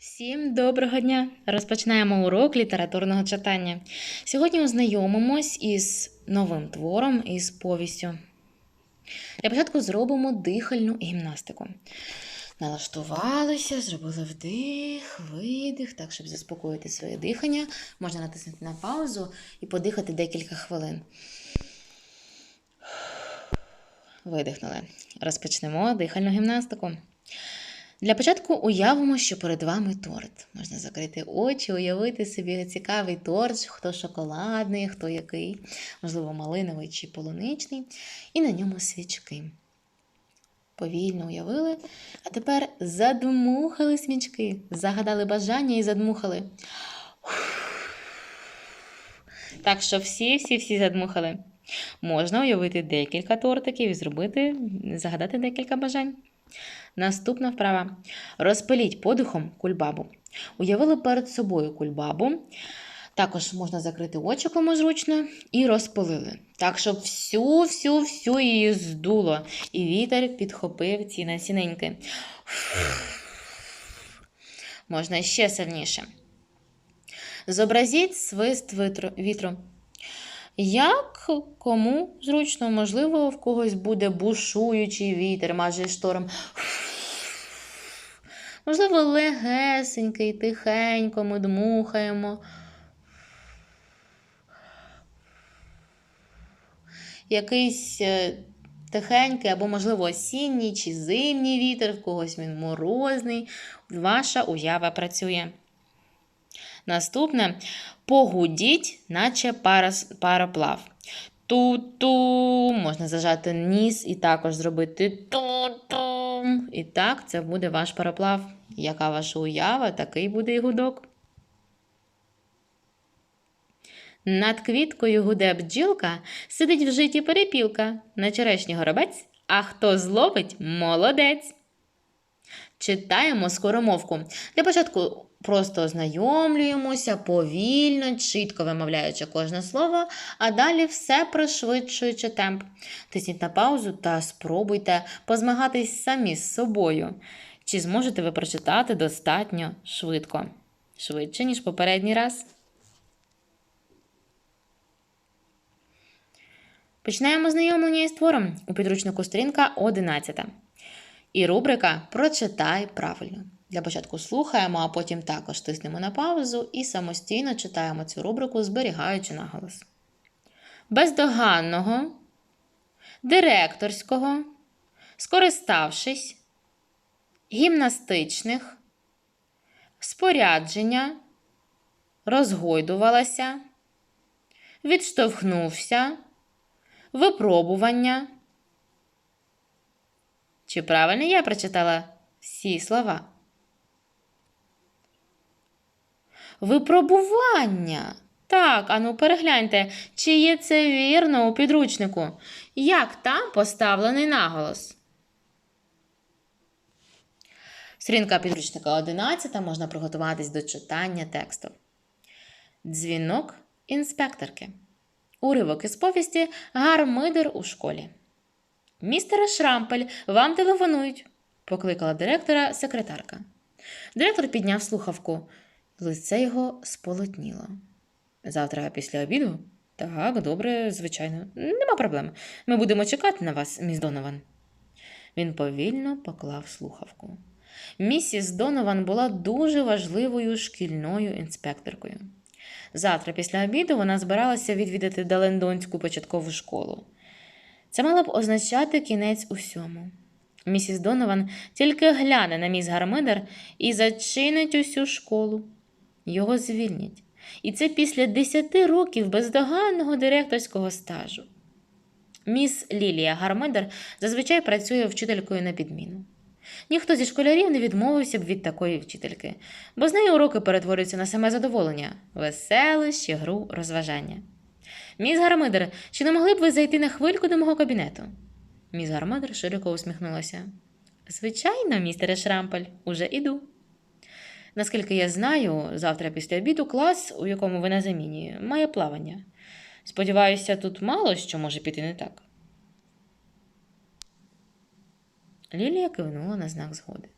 Всім доброго дня! Розпочинаємо урок літературного читання. Сьогодні ознайомимось із новим твором із повістю. Для початку зробимо дихальну гімнастику. Налаштувалися, зробили вдих, видих, так, щоб заспокоїти своє дихання. Можна натиснути на паузу і подихати декілька хвилин. Видихнули. Розпочнемо дихальну гімнастику. Для початку уявимо, що перед вами торт. Можна закрити очі, уявити собі цікавий торт, хто шоколадний, хто який, можливо, малиновий чи полуничний, і на ньому свічки. Повільно уявили, а тепер задмухали свічки, загадали бажання і задмухали. Так що всі-всі-всі задмухали. Можна уявити декілька тортиків і зробити, загадати декілька бажань. Наступна вправа. Розпиліть подихом кульбабу. Уявили перед собою кульбабу. Також можна закрити очі кому зручно і розпилили. Так, щоб всю-всю-всю її здуло. І вітер підхопив ці насіненьки. Можна ще сильніше. Зобразіть свист вітру. Як кому зручно, можливо, в когось буде бушуючий вітер, майже шторм. Можливо, легесенький, тихенько ми дмухаємо. Якийсь е, тихенький або, можливо, осінній чи зимній вітер, в когось він морозний. Ваша уява працює. Наступне погудіть, наче пароплав. Ту-ту, можна зажати ніс і також зробити ту-ту. І так, це буде ваш пароплав. Яка ваша уява, такий буде і гудок. Над квіткою гуде бджілка, сидить в житті перепілка, на черешні горобець, а хто зловить молодець. Читаємо скоромовку. Для початку просто ознайомлюємося повільно, чітко вимовляючи кожне слово, а далі все пришвидшуючи темп. Тисніть на паузу та спробуйте позмагатись самі з собою. Чи зможете ви прочитати достатньо швидко? Швидше, ніж попередній раз. Починаємо знайомлення із твором у підручнику сторінка 11. І рубрика Прочитай правильно. Для початку слухаємо, а потім також тиснемо на паузу і самостійно читаємо цю рубрику, зберігаючи наголос. Бездоганного, директорського, скориставшись, гімнастичних, спорядження, розгойдувалася, відштовхнувся, випробування. Чи правильно я прочитала всі слова? Випробування. Так, ану перегляньте, чи є це вірно у підручнику. Як там поставлений наголос? Сторінка підручника 11 можна приготуватись до читання тексту. Дзвінок інспекторки. Уривок із повісті Гармидер у школі. Містере Шрампель, вам телефонують, покликала директора секретарка. Директор підняв слухавку. Лице його сполотніло. Завтра після обіду? Так, добре, звичайно, нема проблем. Ми будемо чекати на вас, міс Донован. Він повільно поклав слухавку. Місіс Донован була дуже важливою шкільною інспекторкою. Завтра після обіду вона збиралася відвідати Далендонську початкову школу. Це мало б означати кінець усьому. Місіс Донован тільки гляне на міс Гармидер і зачинить усю школу. Його звільнять. І це після 10 років бездоганного директорського стажу. Міс Лілія Гармидер зазвичай працює вчителькою на підміну. Ніхто зі школярів не відмовився б від такої вчительки, бо з неї уроки перетворюються на саме задоволення, веселище, гру, розважання. Міс Гармидер, чи не могли б ви зайти на хвильку до мого кабінету? Міс Гармидер широко усміхнулася. Звичайно, містере Шрампель, уже іду. Наскільки я знаю, завтра після обіду клас, у якому ви на заміні, має плавання. Сподіваюся, тут мало що може піти не так. Лілія кивнула на знак згоди.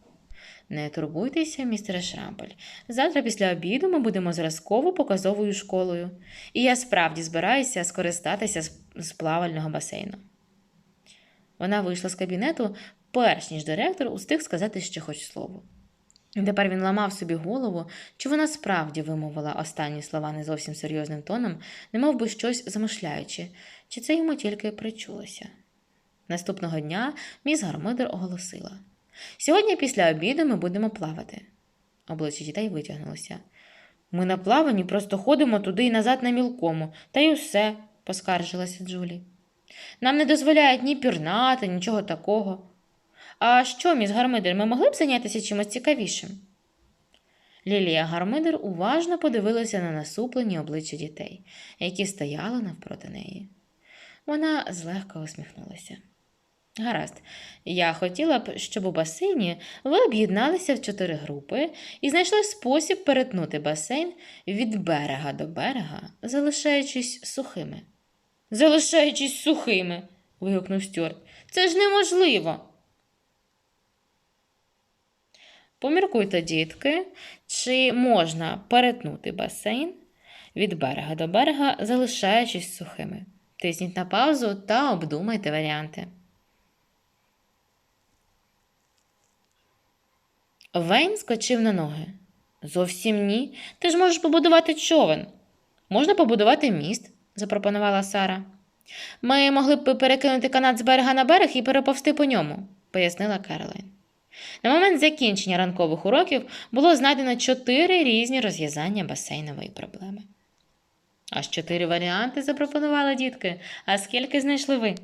Не турбуйтеся, містере Шрампель. Завтра після обіду ми будемо зразково показовою школою, і я справді збираюся скористатися з- плавального басейну. Вона вийшла з кабінету, перш ніж директор устиг сказати ще хоч слово. Тепер він ламав собі голову, чи вона справді вимовила останні слова не зовсім серйозним тоном, немов би щось замишляючи, чи це йому тільки причулося. Наступного дня міс Гармидер оголосила: Сьогодні після обіду ми будемо плавати. Обличчя дітей витягнулося. Ми на плаванні просто ходимо туди і назад на мілкому, та й усе, поскаржилася Джулі. Нам не дозволяють ні пірнати, нічого такого. А що, міс Гармидер, ми могли б зайнятися чимось цікавішим? Лілія Гармидер уважно подивилася на насуплені обличчя дітей, які стояли навпроти неї. Вона злегка усміхнулася. Гаразд, я хотіла б, щоб у басейні ви об'єдналися в чотири групи і знайшли спосіб перетнути басейн від берега до берега, залишаючись сухими. Залишаючись сухими. вигукнув Стюарт. Це ж неможливо. Поміркуйте, дітки, чи можна перетнути басейн від берега до берега, залишаючись сухими. Тисніть на паузу та обдумайте варіанти. Вейн скочив на ноги. Зовсім ні. Ти ж можеш побудувати човен. Можна побудувати міст, запропонувала Сара. Ми могли б перекинути канат з берега на берег і переповзти по ньому, пояснила Керолайн. На момент закінчення ранкових уроків було знайдено чотири різні розв'язання басейнової проблеми. Аж чотири варіанти запропонували дітки. А скільки знайшли ви?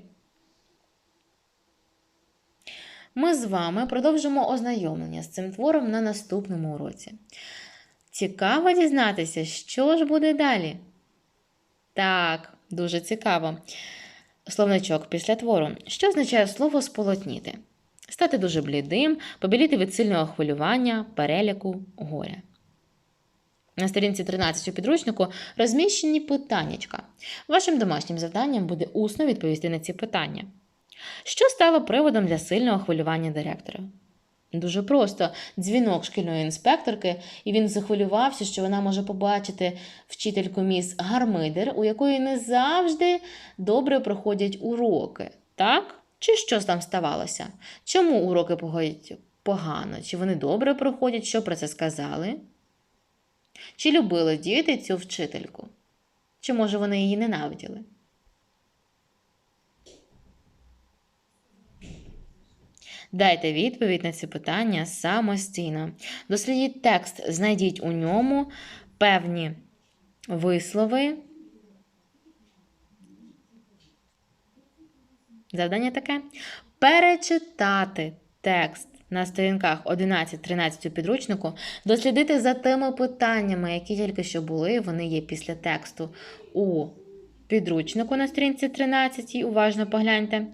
Ми з вами продовжимо ознайомлення з цим твором на наступному уроці. Цікаво дізнатися, що ж буде далі. Так, дуже цікаво. Словничок після твору. Що означає слово сполотніти? Стати дуже блідим, побіліти від сильного хвилювання, переляку, горя. На сторінці 13 у підручнику розміщені питаннячка. Вашим домашнім завданням буде усно відповісти на ці питання. Що стало приводом для сильного хвилювання директора? Дуже просто дзвінок шкільної інспекторки, і він захвилювався, що вона може побачити вчительку міс Гармидер, у якої не завжди добре проходять уроки. Так? Чи що там ставалося? Чому уроки проходять погано? Чи вони добре проходять? Що про це сказали? Чи любили діти цю вчительку? Чи може вони її ненавиділи? Дайте відповідь на ці питання самостійно. Дослідіть текст, знайдіть у ньому певні вислови. Завдання таке: перечитати текст на сторінках 11-13 у підручнику, дослідити за тими питаннями, які тільки що були, вони є після тексту у підручнику на сторінці 13, уважно погляньте.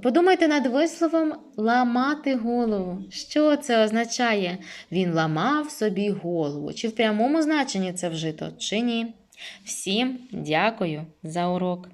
Подумайте над висловом ламати голову. Що це означає? Він ламав собі голову. Чи в прямому значенні це вжито, чи ні? Всім дякую за урок.